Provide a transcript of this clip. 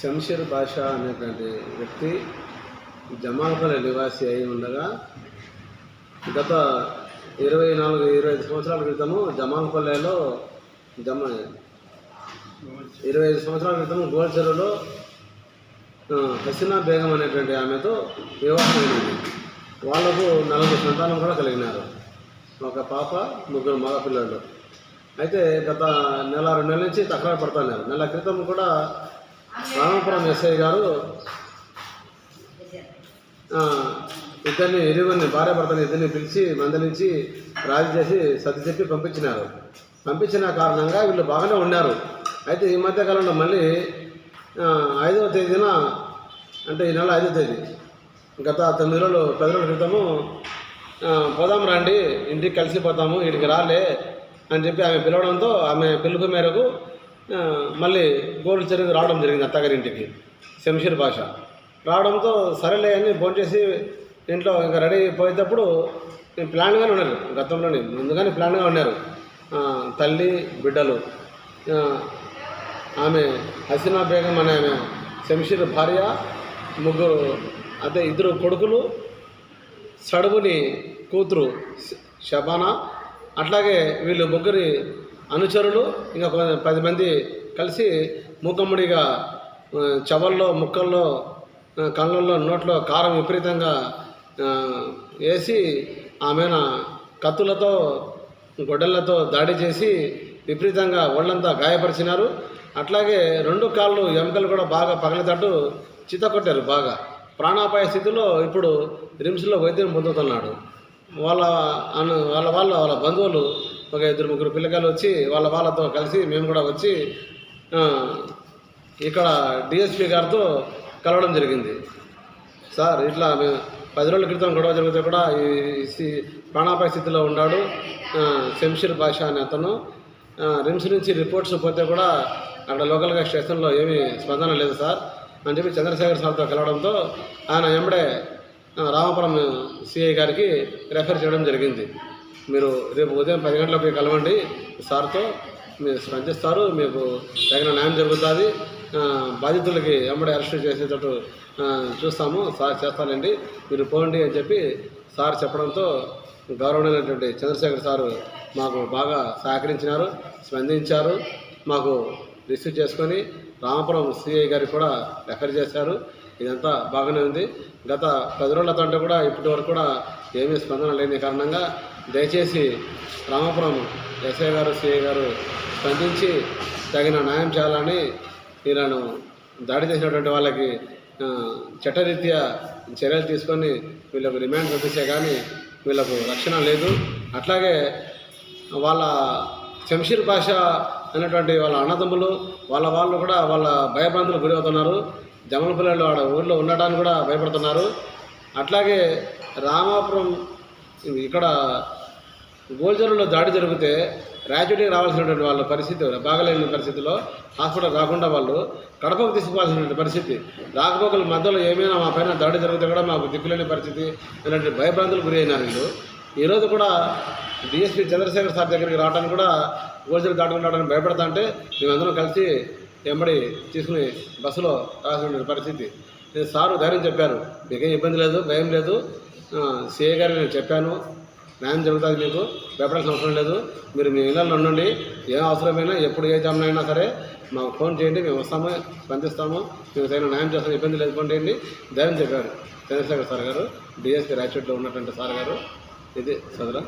శంషీర్ బాషా అనేటువంటి వ్యక్తి జమాల్పల్లి నివాసి అయి ఉండగా గత ఇరవై నాలుగు ఇరవై ఐదు సంవత్సరాల క్రితము జమాల్పల్లెలో జమ ఇరవై ఐదు సంవత్సరాల క్రితం గోల్చెరులో హసీనా బేగం అనేటువంటి ఆమెతో వివాహం వాళ్ళకు వాళ్ళకు నలుగురు సంతానం కూడా కలిగినారు. ఒక పాప ముగ్గురు మగపిల్లలు. అయితే గత నెల రెండు నెలల నుంచి తక్రారు పడుతున్నారు. నెల క్రితం కూడా రామపురం ఎస్ఐ గారు ఇద్దరిని ఇరువురిని భార్య భర్తని ఇద్దరిని పిలిచి మందలించి రాజీ చేసి సర్ది చెప్పి పంపించినారు. పంపించిన కారణంగా వీళ్ళు బాగానే ఉన్నారు. అయితే ఈ మధ్య కాలంలో మళ్ళీ ఐదవ తేదీన అంటే ఈ నెల ఐదవ తేదీ గత తొమ్మిది రోజులు పది రోజుల క్రితము పోదాం రండి ఇంటికి కలిసిపోతాము వీడికి రాలే అని చెప్పి ఆమె పిలవడంతో ఆమె పిలుపు మేరకు మళ్ళీ గోల్డ్ చెరువు రావడం జరిగింది అత్తగారింటికి శంషీర్ భాష. రావడంతో సరేలే అని ఫోన్ చేసి ఇంట్లో ఇంకా రెడీ అయిపోయేటప్పుడు ప్లాన్గానే ఉన్నారు గతంలోనే ముందుగానే ప్లాన్గా ఉన్నారు. తల్లి బిడ్డలు ఆమె హసీనా బేగం అనే ఆమె శంషీర్ భార్య ముగ్గురు అదే ఇద్దరు కొడుకులు సడుగుని కూతురు శబానా అట్లాగే వీళ్ళు ముగ్గురి అనుచరులు ఇంకా పది మంది కలిసి మూకమ్ముడిగా చెవల్లో ముక్కల్లో కళ్ళల్లో నోట్లో కారం విపరీతంగా వేసి ఆమెన కత్తులతో గొడ్డలతో దాడి చేసి విపరీతంగా ఒళ్ళంతా గాయపరిచినారు. అట్లాగే రెండు కాళ్ళు ఎముకలు కూడా బాగా పగలతట్టు చితకొట్టారు బాగా. ప్రాణాపాయ స్థితిలో ఇప్పుడు రిమ్స్లో వైద్యం పొందుతున్నాడు. వాళ్ళ అను వాళ్ళ వాళ్ళ వాళ్ళ బంధువులు ఒక ఇద్దరు ముగ్గురు పిల్లకాయలు వచ్చి వాళ్ళ వాళ్ళతో కలిసి మేము కూడా వచ్చి ఇక్కడ డిఎస్పీ గారితో కలవడం జరిగింది. సార్ ఇట్లా మేము పది రోజుల క్రితం గొడవ జరిగితే కూడా ఈ సి- ప్రాణాపాయ స్థితిలో ఉన్నాడు శంషీర్ బాషా అనే అతను. రిమ్స్ నుంచి రిపోర్ట్స్ పోతే కూడా అక్కడ లోకల్గా స్టేషన్లో ఏమీ స్పందన లేదు సార్ అని చెప్పి చంద్రశేఖర్ సార్తో కలవడంతో ఆయన వెంబడే రామపురం రామాపురం సిఐ గారికి రెఫర్ చేయడం జరిగింది. మీరు రేపు ఉదయం పది గంటలకు కలవండి. సార్తో మీరు స్పందిస్తారు. మీకు తగిన న్యాయం జరుగుతుంది. బాధితులకి వెంబడే అరెస్ట్ చేసేటట్టు చూస్తాము. సార్ చేస్తానండి. మీరు పోండి అని చెప్పి సార్ చెప్పడంతో గౌరవమైనటువంటి చంద్రశేఖర్ సారు మాకు బాగా సహకరించినారు స్పందించారు. మాకు రిసీవ్ చేసుకొని రామపురం సిఐ గారికి కూడా రెఫర్ చేశారు. ఇదంతా బాగానే ఉంది. గత పది రోజుల తంటే కూడా ఇప్పటి వరకు కూడా ఏమీ స్పందన లేని కారణంగా దయచేసి రామపురం ఎస్ఐ గారు సిఐ గారు స్పందించి తగిన న్యాయం చేయాలని వీళ్ళను దాడి చేసినటువంటి వాళ్ళకి చట్టరీత్యా చర్యలు తీసుకొని వీళ్ళకు రిమాండ్ పంపిస్తే కానీ వీళ్ళకు రక్షణ లేదు. అట్లాగే వాళ్ళ శంషీర్ భాష అనేటువంటి వాళ్ళ అన్నదమ్ములు వాళ్ళ వాళ్ళు కూడా వాళ్ళ భయభ్రాంతులు గురి అవుతున్నారు జమలపల్లిలో ఆడ ఊళ్ళో ఉండటానికి కూడా భయపడుతున్నారు. అట్లాగే రామాపురం ఇక్కడ గోల్జరులో దాడి జరిగితే రాజుడికి రావాల్సినటువంటి వాళ్ళ పరిస్థితి బాగలేని పరిస్థితిలో హాస్పిటల్ రాకుండా వాళ్ళు కడపకు తీసుకోవాల్సినటువంటి పరిస్థితి. రాకపోకల మధ్యలో ఏమైనా మా పైన దాడి జరిగితే కూడా మాకు దిక్కులేని పరిస్థితి ఇలాంటి భయభ్రాంతులకు గురి అయినారు వీళ్ళు. ఈరోజు కూడా డిఎస్పీ చంద్రశేఖర్ సార్ దగ్గరికి రావడానికి కూడా గోల్జరు దాటుకుని రావడానికి భయపడతా అంటే మేమందరం కలిసి వెంబడి తీసుకుని బస్సులో రావాల్సిన పరిస్థితి. సారు ధైర్యం చెప్పారు మీకేం ఇబ్బంది లేదు భయం లేదు సిఏ గారు నేను చెప్పాను. న్యాయం జరుగుతుంది మీకు. భయపడాల్సిన అవసరం లేదు. మీరు మీ ఇళ్ళల్లో ఉండండి. ఏం అవసరమైనా ఎప్పుడు ఏ జామ్లో అయినా సరే మాకు ఫోన్ చేయండి. మేము వస్తాము స్పందిస్తాము. మేము తగిన న్యాయం చేస్తాం ఇబ్బంది లేదు ఫోన్ చేయండి. ధైర్యం చెప్పారు. చంద్రశేఖర్ సార్ గారు డిఎస్పీ రాయచోట్లో ఉన్నటువంటి సార్ గారు. ఇది సదరా